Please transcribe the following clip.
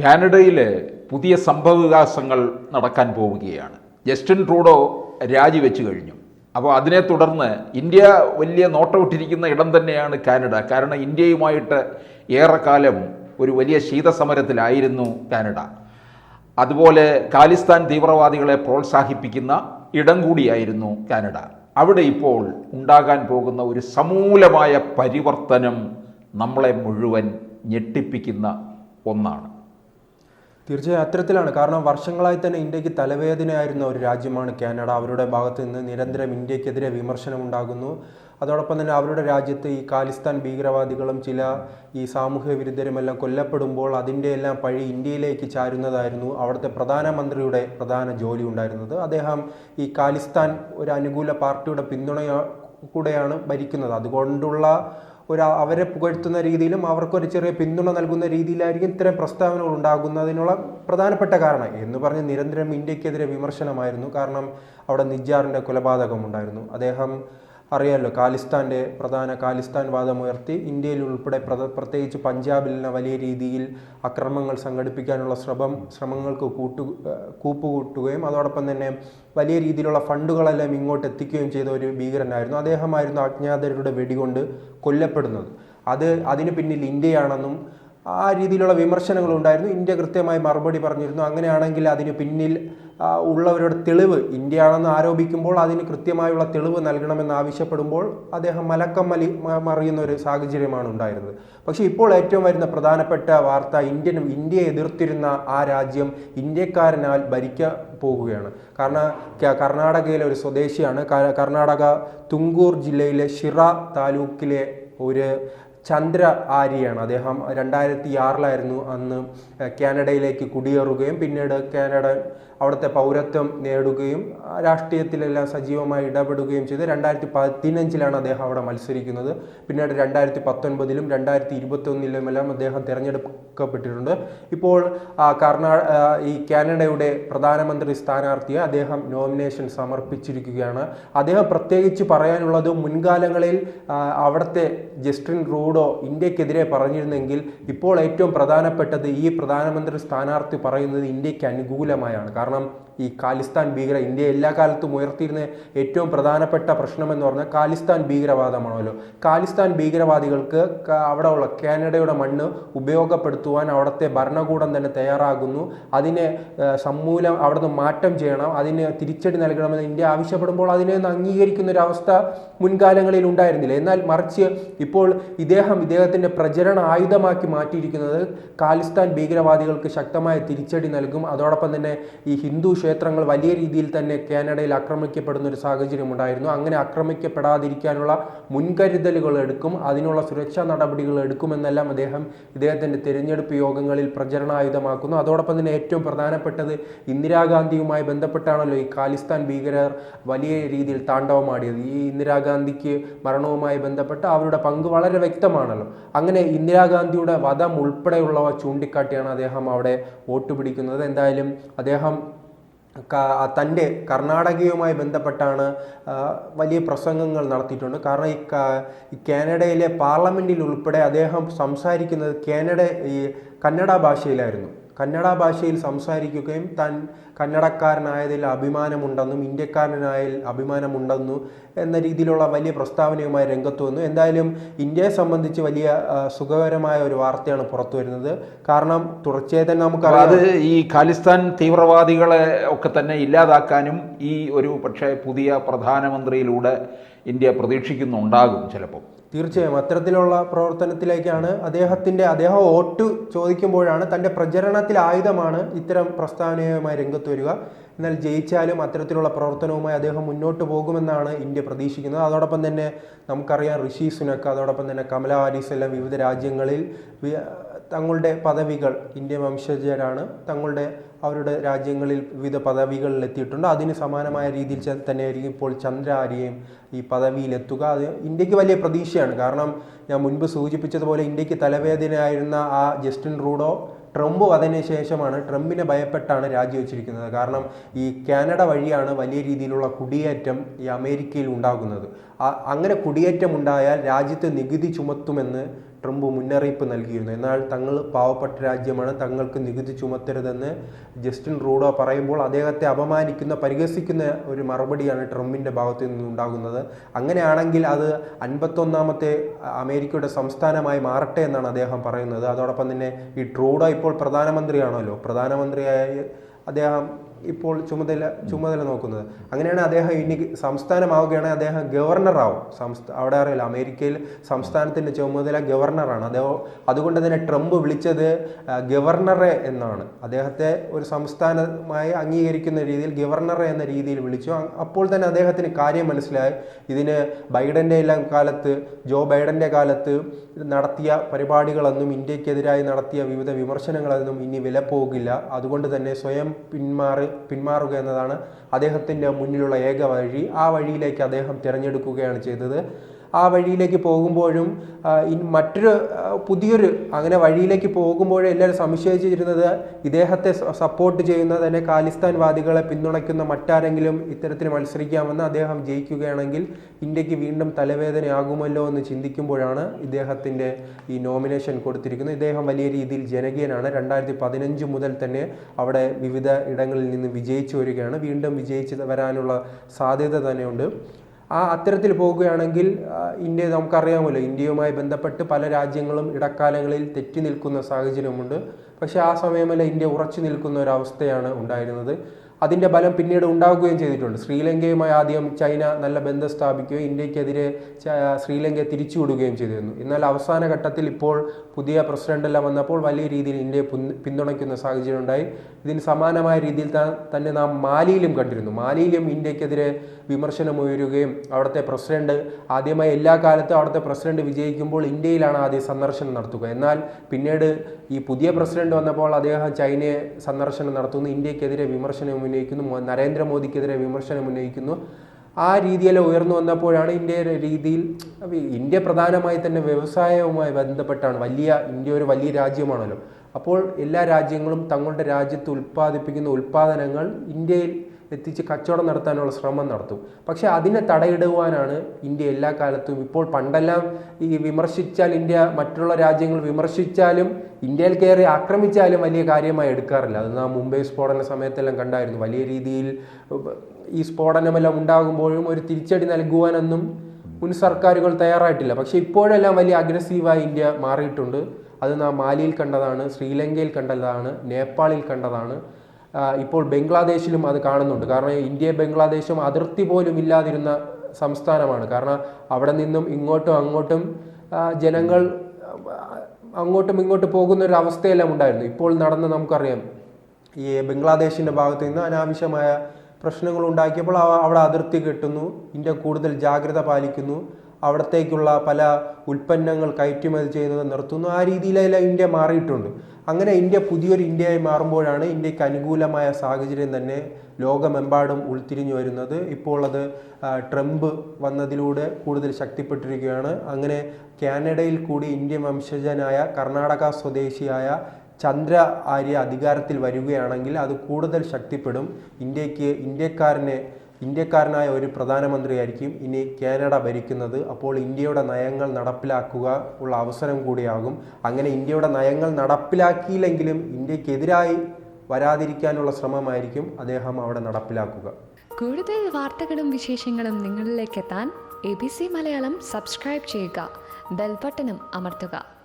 കാനഡയിൽ പുതിയ സംഭവവികാസങ്ങൾ നടക്കാൻ പോവുകയാണ്. ജസ്റ്റിൻ ട്രൂഡോ രാജിവെച്ചു കഴിഞ്ഞു. അപ്പോൾ അതിനെ തുടർന്ന് ഇന്ത്യ വലിയ നോട്ടമിട്ടിരിക്കുന്ന ഇടം തന്നെയാണ് കാനഡ. കാരണം ഇന്ത്യയുമായിട്ട് ഏറെക്കാലം ഒരു വലിയ ശീതസമരത്തിലായിരുന്നു കാനഡ. അതുപോലെ ഖാലിസ്ഥാൻ തീവ്രവാദികളെ പ്രോത്സാഹിപ്പിക്കുന്ന ഇടം കൂടിയായിരുന്നു കാനഡ. അവിടെ ഇപ്പോൾ ഉണ്ടാകാൻ പോകുന്ന ഒരു സമൂലമായ പരിവർത്തനം നമ്മളെ മുഴുവൻ ഞെട്ടിപ്പിക്കുന്ന ഒന്നാണ്. തീർച്ചയായും അത്തരത്തിലാണ്. കാരണം വർഷങ്ങളായി തന്നെ ഇന്ത്യയ്ക്ക് തലവേദനയായിരുന്ന ഒരു രാജ്യമാണ് കാനഡ. അവരുടെ ഭാഗത്ത് നിന്ന് നിരന്തരം ഇന്ത്യക്കെതിരെ വിമർശനം ഉണ്ടാകുന്നു അതോടൊപ്പം തന്നെ അവരുടെ രാജ്യത്ത് ഈ കാലിസ്ഥാൻ ഭീകരവാദികളും ചില ഈ സാമൂഹ്യ വിരുദ്ധരുമെല്ലാം കൊല്ലപ്പെടുമ്പോൾ അതിന്റെ എല്ലാം പഴി ഇന്ത്യയിലേക്ക് ചാരുന്നതായിരുന്നു അവിടുത്തെ പ്രധാനമന്ത്രിയുടെ പ്രധാന ജോലി ഉണ്ടായിരുന്നത്. അദ്ദേഹം ഈ കാലിസ്ഥാൻ ഒരു അനുകൂല പാർട്ടിയുടെ പിന്തുണ കൂടെയാണ് ഭരിക്കുന്നത്. അതുകൊണ്ടുള്ള ഒരു അവരെ പുകഴ്ത്തുന്ന രീതിയിലും അവർക്കൊരു ചെറിയ പിന്തുണ നൽകുന്ന രീതിയിലായിരിക്കും ഇത്തരം പ്രസ്താവനകൾ ഉണ്ടാകുന്നതിനുള്ള പ്രധാനപ്പെട്ട കാരണം എന്ന് പറഞ്ഞ് നിരന്തരം ഇന്ത്യക്കെതിരെ വിമർശനമായിരുന്നു. കാരണം അവിടെ നിജാറിന്റെ കൊലപാതകമുണ്ടായിരുന്നു. അദ്ദേഹം അറിയാമല്ലോ ഖാലിസ്ഥാന്റെ പ്രധാന ഖാലിസ്ഥാൻ വാദമുയർത്തി ഇന്ത്യയിൽ ഉൾപ്പെടെ പ്രത പ്രത്യേകിച്ച് പഞ്ചാബിൽ വലിയ രീതിയിൽ അക്രമങ്ങൾ സംഘടിപ്പിക്കാനുള്ള ശ്രമം ശ്രമങ്ങൾക്ക് കൂട്ടു കൂപ്പുകൂട്ടുകയും അതോടൊപ്പം തന്നെ വലിയ രീതിയിലുള്ള ഫണ്ടുകളെല്ലാം ഇങ്ങോട്ട് എത്തിക്കുകയും ചെയ്ത ഒരു ഭീകരനായിരുന്നു. അദ്ദേഹമായിരുന്നു അജ്ഞാതരുടെ വെടികൊണ്ട് കൊല്ലപ്പെടുന്നത്. അത് അതിന് പിന്നിൽ ഇന്ത്യയാണെന്നും ആ രീതിയിലുള്ള വിമർശനങ്ങളുണ്ടായിരുന്നു. ഇന്ത്യ കൃത്യമായി മറുപടി പറഞ്ഞിരുന്നു. അങ്ങനെയാണെങ്കിൽ അതിന് പിന്നിൽ ഉള്ളവരുടെ തെളിവ് ഇന്ത്യയാണെന്ന് ആരോപിക്കുമ്പോൾ അതിന് കൃത്യമായുള്ള തെളിവ് നൽകണമെന്ന് ആവശ്യപ്പെടുമ്പോൾ അദ്ദേഹം മലക്കം മലി മറിയുന്ന ഒരു സാഹചര്യമാണ് ഉണ്ടായിരുന്നത്. പക്ഷേ ഇപ്പോൾ ഏറ്റവും വരുന്ന പ്രധാനപ്പെട്ട വാർത്ത ഇന്ത്യൻ ഇന്ത്യയെ എതിർത്തിരുന്ന ആ രാജ്യം ഇന്ത്യക്കാരനാൽ ഭരിക്ക പോകുകയാണ്. കാരണം കർണാടകയിലെ ഒരു സ്വദേശിയാണ്. കർണാടക തുങ്കൂർ ജില്ലയിലെ ഷിറ താലൂക്കിലെ ഒരു ചന്ദ്ര ആര്യയാണ്. അദ്ദേഹം രണ്ടായിരത്തി ആറിലായിരുന്നു അന്ന് കാനഡയിലേക്ക് കുടിയേറുകയും പിന്നീട് കാനഡ അവിടുത്തെ പൗരത്വം നേടുകയും രാഷ്ട്രീയത്തിലെല്ലാം സജീവമായി ഇടപെടുകയും ചെയ്ത് രണ്ടായിരത്തി പതിനഞ്ചിലാണ് അദ്ദേഹം അവിടെ മത്സരിക്കുന്നത്. പിന്നീട് രണ്ടായിരത്തി പത്തൊൻപതിലും രണ്ടായിരത്തി ഇരുപത്തൊന്നിലുമെല്ലാം അദ്ദേഹം തിരഞ്ഞെടുക്കപ്പെട്ടിട്ടുണ്ട്. ഇപ്പോൾ കർണാ ഈ കാനഡയുടെ പ്രധാനമന്ത്രി സ്ഥാനാർത്ഥിയെ അദ്ദേഹം നോമിനേഷൻ സമർപ്പിച്ചിരിക്കുകയാണ്. അദ്ദേഹം പ്രത്യേകിച്ച് പറയാനുള്ളത് മുൻകാലങ്ങളിൽ അവിടുത്തെ ജസ്റ്റിൻ റൂഡോ ഇന്ത്യക്കെതിരെ പറഞ്ഞിരുന്നെങ്കിൽ ഇപ്പോൾ ഏറ്റവും പ്രധാനപ്പെട്ടത് ഈ പ്രധാനമന്ത്രി സ്ഥാനാർത്ഥി പറയുന്നത് ഇന്ത്യയ്ക്ക് അനുകൂലമായാണ്. കാരണം ഈ കാലിസ്ഥാൻ ഭീകര ഇന്ത്യ എല്ലാ കാലത്തും ഉയർത്തിയിരുന്ന ഏറ്റവും പ്രധാനപ്പെട്ട പ്രശ്നമെന്ന് പറഞ്ഞാൽ ഖാലിസ്ഥാൻ ഭീകരവാദമാണല്ലോ. ഖാലിസ്ഥാൻ ഭീകരവാദികൾക്ക് അവിടെയുള്ള കാനഡയുടെ മണ്ണ് ഉപയോഗപ്പെടുത്തുവാൻ അവിടുത്തെ ഭരണകൂടം തന്നെ തയ്യാറാകുന്നു. അതിനെ സമൂലം അവിടുന്ന് മാറ്റം ചെയ്യണം. അതിന് തിരിച്ചടി നൽകണമെന്ന് ഇന്ത്യ ആവശ്യപ്പെടുമ്പോൾ അതിനെ അംഗീകരിക്കുന്ന ഒരു അവസ്ഥ മുൻകാലങ്ങളിൽ ഉണ്ടായിരുന്നില്ല. എന്നാൽ മറിച്ച് ഇപ്പോൾ ഇദ്ദേഹം ഇദ്ദേഹത്തിന്റെ പ്രചരണ ആയുധമാക്കി മാറ്റിയിരിക്കുന്നത് ഖാലിസ്ഥാൻ ഭീകരവാദികൾക്ക് ശക്തമായ തിരിച്ചടി നൽകും. അതോടൊപ്പം തന്നെ ഈ ഹിന്ദു ക്ഷേത്രങ്ങൾ വലിയ രീതിയിൽ തന്നെ കാനഡയിൽ ആക്രമിക്കപ്പെടുന്ന ഒരു സാഹചര്യം ഉണ്ടായിരുന്നു. അങ്ങനെ ആക്രമിക്കപ്പെടാതിരിക്കാനുള്ള മുൻകരുതലുകൾ എടുക്കും അതിനുള്ള സുരക്ഷാ നടപടികൾ എടുക്കുമെന്നെല്ലാം അദ്ദേഹം ഇദ്ദേഹത്തിന്റെ തിരഞ്ഞെടുപ്പ് യോഗങ്ങളിൽ പ്രചരണായുധമാക്കുന്നു അതോടൊപ്പം തന്നെ ഏറ്റവും പ്രധാനപ്പെട്ടത് ഇന്ദിരാഗാന്ധിയുമായി ബന്ധപ്പെട്ടാണല്ലോ ഈ ഖാലിസ്ഥാൻ ഭീകരർ വലിയ രീതിയിൽ താണ്ഡവമാടിയത്. ഈ ഇന്ദിരാഗാന്ധിക്ക് മരണവുമായി ബന്ധപ്പെട്ട് അവരുടെ പങ്ക് വളരെ വ്യക്തമാണല്ലോ. അങ്ങനെ ഇന്ദിരാഗാന്ധിയുടെ വധം ഉൾപ്പെടെയുള്ളവ ചൂണ്ടിക്കാട്ടിയാണ് അദ്ദേഹം അവിടെ വോട്ട് പിടിക്കുന്നത്. എന്തായാലും അദ്ദേഹം തന്റെ കർണാടകയുമായി ബന്ധപ്പെട്ടാണ് വലിയ പ്രസംഗങ്ങൾ നടത്തിയിട്ടുണ്ട്. കാരണം ഈ കാനഡയിലെ പാർലമെന്റിൽ ഉൾപ്പെടെ അദ്ദേഹം സംസാരിക്കുന്നത് കാനഡ ഈ കന്നഡ ഭാഷയിലായിരുന്നു. കന്നഡ ഭാഷയിൽ സംസാരിക്കുകയും താൻ കന്നഡക്കാരനായതിൽ അഭിമാനമുണ്ടെന്നും ഇന്ത്യക്കാരനായതിൽ അഭിമാനമുണ്ടെന്നും എന്ന രീതിയിലുള്ള വലിയ പ്രസ്താവനയുമായി രംഗത്ത് വന്നു. എന്തായാലും ഇന്ത്യയെ സംബന്ധിച്ച് വലിയ സുഖകരമായ ഒരു വാർത്തയാണ് പുറത്തു വരുന്നത്. കാരണം തുടർച്ചയായി തന്നെ നമുക്ക് അത് ഈ ഖാലിസ്ഥാൻ തീവ്രവാദികളെ ഒക്കെ തന്നെ ഇല്ലാതാക്കാനും ഈ ഒരു പക്ഷേ പുതിയ പ്രധാനമന്ത്രിയിലൂടെ ഇന്ത്യ പ്രതീക്ഷിക്കുന്നുണ്ടാകും ചിലപ്പോൾ. തീർച്ചയായും അത്തരത്തിലുള്ള പ്രവർത്തനത്തിലേക്കാണ് അദ്ദേഹത്തിന്റെ അദ്ദേഹം വോട്ട് ചോദിക്കുമ്പോഴാണ് തന്റെ പ്രചരണത്തിൽ ആയുധമാണ് ഇത്തരം പ്രസ്താവനയുമായി രംഗത്ത് വരിക. എന്നാൽ ജയിച്ചാലും അത്തരത്തിലുള്ള പ്രവർത്തനവുമായി അദ്ദേഹം മുന്നോട്ട് പോകുമെന്നാണ് ഇന്ത്യ പ്രതീക്ഷിക്കുന്നത്. അതോടൊപ്പം തന്നെ നമുക്കറിയാം ഋഷി സുനക്ക് അതോടൊപ്പം തന്നെ കമല ഹാരിസ് എല്ലാം വിവിധ രാജ്യങ്ങളിൽ തങ്ങളുടെ പദവികൾ ഇന്ത്യൻ വംശജരാണ് തങ്ങളുടെ അവരുടെ രാജ്യങ്ങളിൽ വിവിധ പദവികളിൽ എത്തിയിട്ടുണ്ട് അതിന് സമാനമായ രീതിയിൽ തന്നെയായിരിക്കും ഇപ്പോൾ ചന്ദ്ര ആര്യയും ഈ പദവിയിലെത്തുക. അത് ഇന്ത്യയ്ക്ക് വലിയ പ്രതീക്ഷയാണ്. കാരണം ഞാൻ മുൻപ് സൂചിപ്പിച്ചതുപോലെ ഇന്ത്യയ്ക്ക് തലവേദനയായിരുന്ന ആ ജസ്റ്റിൻ റൂഡോ ട്രംപ് വന്നതിന് ശേഷമാണ് ട്രംപിനെ ഭയപ്പെട്ടാണ് രാജിവെച്ചിരിക്കുന്നത്. കാരണം ഈ കാനഡ വഴിയാണ് വലിയ രീതിയിലുള്ള കുടിയേറ്റം ഈ അമേരിക്കയിൽ ഉണ്ടാകുന്നത്. അങ്ങനെ കുടിയേറ്റം ഉണ്ടായാൽ രാജ്യത്ത് നികുതി ചുമത്തുമെന്ന് ട്രംപ് മുന്നറിയിപ്പ് നൽകിയിരുന്നു. എന്നാൽ തങ്ങൾ പാവപ്പെട്ട രാജ്യമാണ് തങ്ങൾക്ക് നികുതി ചുമത്തരുതെന്ന് ജസ്റ്റിൻ റൂഡോ പറയുമ്പോൾ അദ്ദേഹത്തെ അപമാനിക്കുന്ന പരിഹസിക്കുന്ന ഒരു മറുപടിയാണ് ട്രംപിന്റെ ഭാഗത്തു നിന്നുണ്ടാകുന്നത് അങ്ങനെയാണെങ്കിൽ അത് അൻപത്തൊന്നാമത്തെ അമേരിക്കയുടെ സംസ്ഥാനമായി മാറട്ടെ എന്നാണ് അദ്ദേഹം പറയുന്നത്. അതോടൊപ്പം തന്നെ ഈ ട്രൂഡോ ഇപ്പോൾ പ്രധാനമന്ത്രിയാണല്ലോ. പ്രധാനമന്ത്രിയായി അദ്ദേഹം ഇപ്പോൾ ചുമതല ചുമതല നോക്കുന്നത്. അങ്ങനെയാണ് അദ്ദേഹം ഇനി സംസ്ഥാനമാവുകയാണെങ്കിൽ അദ്ദേഹം ഗവർണറാവും. സംസ്ഥാ അവിടെ അറിയില്ല അമേരിക്കയിൽ സംസ്ഥാനത്തിന്റെ ചുമതല ഗവർണറാണ്. അദ്ദേഹം അതുകൊണ്ട് തന്നെ ട്രംപ് വിളിച്ചത് ഗവർണറെ എന്നാണ്. അദ്ദേഹത്തെ ഒരു സംസ്ഥാനമായി അംഗീകരിക്കുന്ന രീതിയിൽ ഗവർണറെ എന്ന രീതിയിൽ വിളിച്ചു. അപ്പോൾ തന്നെ അദ്ദേഹത്തിന് കാര്യം മനസ്സിലായി. ഇതിന് ബൈഡന്റെ എല്ലാം കാലത്ത് ജോ ബൈഡന്റെ കാലത്ത് നടത്തിയ പരിപാടികളൊന്നും ഇന്ത്യക്കെതിരായി നടത്തിയ വിവിധ വിമർശനങ്ങളൊന്നും ഇനി വില പോകില്ല. അതുകൊണ്ട് തന്നെ സ്വയം പിന്മാറി പിന്മാറുക എന്നതാണ് അദ്ദേഹത്തിന്റെ മുന്നിലുള്ള ഏക വഴി. ആ വഴിയിലേക്ക് അദ്ദേഹം തിരഞ്ഞെടുക്കുകയാണ് ചെയ്തത്. ആ വഴിയിലേക്ക് പോകുമ്പോഴും മറ്റൊരു പുതിയൊരു അങ്ങനെ വഴിയിലേക്ക് പോകുമ്പോഴും എല്ലാവരും സംശയിച്ചിരുന്നത് ഇദ്ദേഹത്തെ സപ്പോർട്ട് ചെയ്യുന്ന തന്നെ ഖാലിസ്ഥാൻവാദികളെ പിന്തുണയ്ക്കുന്ന മറ്റാരെങ്കിലും ഇത്തരത്തിൽ മത്സരിക്കാമെന്ന് അദ്ദേഹം ജയിക്കുകയാണെങ്കിൽ ഇന്ത്യയ്ക്ക് വീണ്ടും തലവേദനയാകുമല്ലോ എന്ന് ചിന്തിക്കുമ്പോഴാണ് ഇദ്ദേഹത്തിന്റെ ഈ നോമിനേഷൻ കൊടുത്തിരിക്കുന്നത്. ഇദ്ദേഹം വലിയ രീതിയിൽ ജനകീയനാണ്. രണ്ടായിരത്തി പതിനഞ്ച് മുതൽ തന്നെ അവിടെ വിവിധ ഇടങ്ങളിൽ നിന്ന് വിജയിച്ചു വരികയാണ്. വീണ്ടും വിജയിച്ച് വരാനുള്ള സാധ്യത തന്നെയുണ്ട്. ആ അത്തരത്തിൽ പോകുകയാണെങ്കിൽ ഇന്ത്യ നമുക്കറിയാമല്ലോ ഇന്ത്യയുമായി ബന്ധപ്പെട്ട് പല രാജ്യങ്ങളും ഇടക്കാലങ്ങളിൽ തെറ്റി നിൽക്കുന്ന സാഹചര്യമുണ്ട്. പക്ഷേ ആ സമയമല്ല ഇന്ത്യ ഉറച്ചു നിൽക്കുന്ന ഒരവസ്ഥയാണ് ഉണ്ടായിരുന്നത്. അതിന്റെ ബലം പിന്നീട് ഉണ്ടാവുകയും ചെയ്തിട്ടുണ്ട്. ശ്രീലങ്കയുമായി ആദ്യം ചൈന നല്ല ബന്ധം സ്ഥാപിക്കുകയും ഇന്ത്യക്കെതിരെ ശ്രീലങ്ക തിരിച്ചുവിടുകയും ചെയ്തിരുന്നു. എന്നാൽ അവസാന ഘട്ടത്തിൽ ഇപ്പോൾ പുതിയ പ്രസിഡന്റെല്ലാം വന്നപ്പോൾ വലിയ രീതിയിൽ ഇന്ത്യയെ പിന്തുണയ്ക്കുന്ന സാഹചര്യം ഉണ്ടായി. ഇതിന് സമാനമായ രീതിയിൽ തന്നെ നാം മാലിയിലും കണ്ടിരുന്നു. മാലിയിലും ഇന്ത്യക്കെതിരെ വിമർശനം ഉയരുകയും അവിടുത്തെ പ്രസിഡന്റ് ആദ്യമായി എല്ലാ കാലത്തും അവിടുത്തെ പ്രസിഡന്റ് വിജയിക്കുമ്പോൾ ഇന്ത്യയിലാണ് ആദ്യം സന്ദർശനം നടത്തുക. എന്നാൽ പിന്നീട് ഈ പുതിയ പ്രസിഡന്റ് വന്നപ്പോൾ അദ്ദേഹം ചൈനയെ സന്ദർശനം നടത്തുന്നു ഇന്ത്യക്കെതിരെ വിമർശനം ഉന്നയിക്കുന്നു നരേന്ദ്രമോദിക്കെതിരെ വിമർശനം ഉന്നയിക്കുന്നു. ആ രീതിയിൽ ഉയർന്നു വന്നപ്പോഴാണ് ഇന്ത്യയുടെ രീതിയിൽ ഇന്ത്യ പ്രധാനമായി തന്നെ വ്യവസായവുമായി ബന്ധപ്പെട്ടാണ് വലിയ ഇന്ത്യ ഒരു വലിയ രാജ്യമാണല്ലോ. അപ്പോൾ എല്ലാ രാജ്യങ്ങളും തങ്ങളുടെ രാജ്യത്ത് ഉൽപ്പാദിപ്പിക്കുന്ന ഉൽപ്പാദനങ്ങൾ ഇന്ത്യയിൽ എത്തിച്ച് കച്ചവടം നടത്താനുള്ള ശ്രമം നടത്തും. പക്ഷെ അതിനെ തടയിടുവാനാണ് ഇന്ത്യ എല്ലാ കാലത്തും ഇപ്പോൾ പണ്ടെല്ലാം ഈ വിമർശിച്ചാൽ ഇന്ത്യ മറ്റുള്ള രാജ്യങ്ങൾ വിമർശിച്ചാലും ഇന്ത്യയിൽ കയറി ആക്രമിച്ചാലും വലിയ കാര്യമായി എടുക്കാറില്ല. അത് നാം മുംബൈ സ്ഫോടന സമയത്തെല്ലാം കണ്ടായിരുന്നു. വലിയ രീതിയിൽ ഈ സ്ഫോടനമെല്ലാം ഉണ്ടാകുമ്പോഴും ഒരു തിരിച്ചടി നൽകുവാനൊന്നും മുൻ സർക്കാരുകൾ തയ്യാറായിട്ടില്ല. പക്ഷെ ഇപ്പോഴെല്ലാം വലിയ അഗ്രസീവായി ഇന്ത്യ മാറിയിട്ടുണ്ട്. അത് നാം മാലിയിൽ കണ്ടതാണ് ശ്രീലങ്കയിൽ കണ്ടതാണ് നേപ്പാളിൽ കണ്ടതാണ്. ഇപ്പോൾ ബംഗ്ലാദേശിലും അത് കാണുന്നുണ്ട്. കാരണം ഇന്ത്യ ബംഗ്ലാദേശും അതിർത്തി പോലും ഇല്ലാതിരുന്ന സംസ്ഥാനമാണ്. കാരണം അവിടെ നിന്നും ഇങ്ങോട്ടും അങ്ങോട്ടും ജനങ്ങൾ അങ്ങോട്ടും ഇങ്ങോട്ടും പോകുന്ന ഒരു അവസ്ഥയെല്ലാം ഉണ്ടായിരുന്നു. ഇപ്പോൾ നടന്ന് നമുക്കറിയാം ഈ ബംഗ്ലാദേശിന്റെ ഭാഗത്ത് നിന്ന് അനാവശ്യമായ പ്രശ്നങ്ങൾ ഉണ്ടാക്കിയപ്പോൾ അവിടെ അതിർത്തി കെട്ടുന്നു. ഇന്ത്യ കൂടുതൽ ജാഗ്രത പാലിക്കുന്നു. അവിടത്തേക്കുള്ള പല ഉൽപ്പന്നങ്ങൾ കയറ്റുമതി ചെയ്യുന്നത് നിർത്തുന്നു. ആ രീതിയിലെല്ലാം ഇന്ത്യ മാറിയിട്ടുണ്ട്. അങ്ങനെ ഇന്ത്യ പുതിയൊരു ഇന്ത്യയായി മാറുമ്പോഴാണ് ഇന്ത്യയ്ക്ക് അനുകൂലമായ സാഹചര്യം തന്നെ ലോകമെമ്പാടും ഉൾത്തിരിഞ്ഞു വരുന്നത്. ഇപ്പോൾ അത് ട്രംപ് വന്നതിലൂടെ കൂടുതൽ ശക്തിപ്പെട്ടിരിക്കുകയാണ്. അങ്ങനെ കാനഡയിൽ കൂടി ഇന്ത്യൻ വംശജനായ കർണാടക സ്വദേശിയായ ചന്ദ്ര ആര്യ അധികാരത്തിൽ വരികയാണെങ്കിൽ അത് കൂടുതൽ ശക്തിപ്പെടും. ഇന്ത്യയ്ക്ക് ഇന്ത്യക്കാരനെ ഇന്ത്യക്കാരനായ ഒരു പ്രധാനമന്ത്രിയായിരിക്കും ഇനി കാനഡ ഭരിക്കുന്നത്. അപ്പോൾ ഇന്ത്യയുടെ നയങ്ങൾ നടപ്പിലാക്കുക ഉള്ള അവസരം കൂടിയാകും. അങ്ങനെ ഇന്ത്യയുടെ നയങ്ങൾ നടപ്പിലാക്കിയില്ലെങ്കിലും ഇന്ത്യക്കെതിരായി വരാതിരിക്കാനുള്ള ശ്രമമായിരിക്കും അദ്ദേഹം അവിടെ നടപ്പിലാക്കുക. കൂടുതൽ വാർത്തകളും വിശേഷങ്ങളും നിങ്ങളിലേക്ക് എത്താൻ A B C Malayalam subscribe ചെയ്യുക. ബെൽബട്ടനും അമർത്തുക.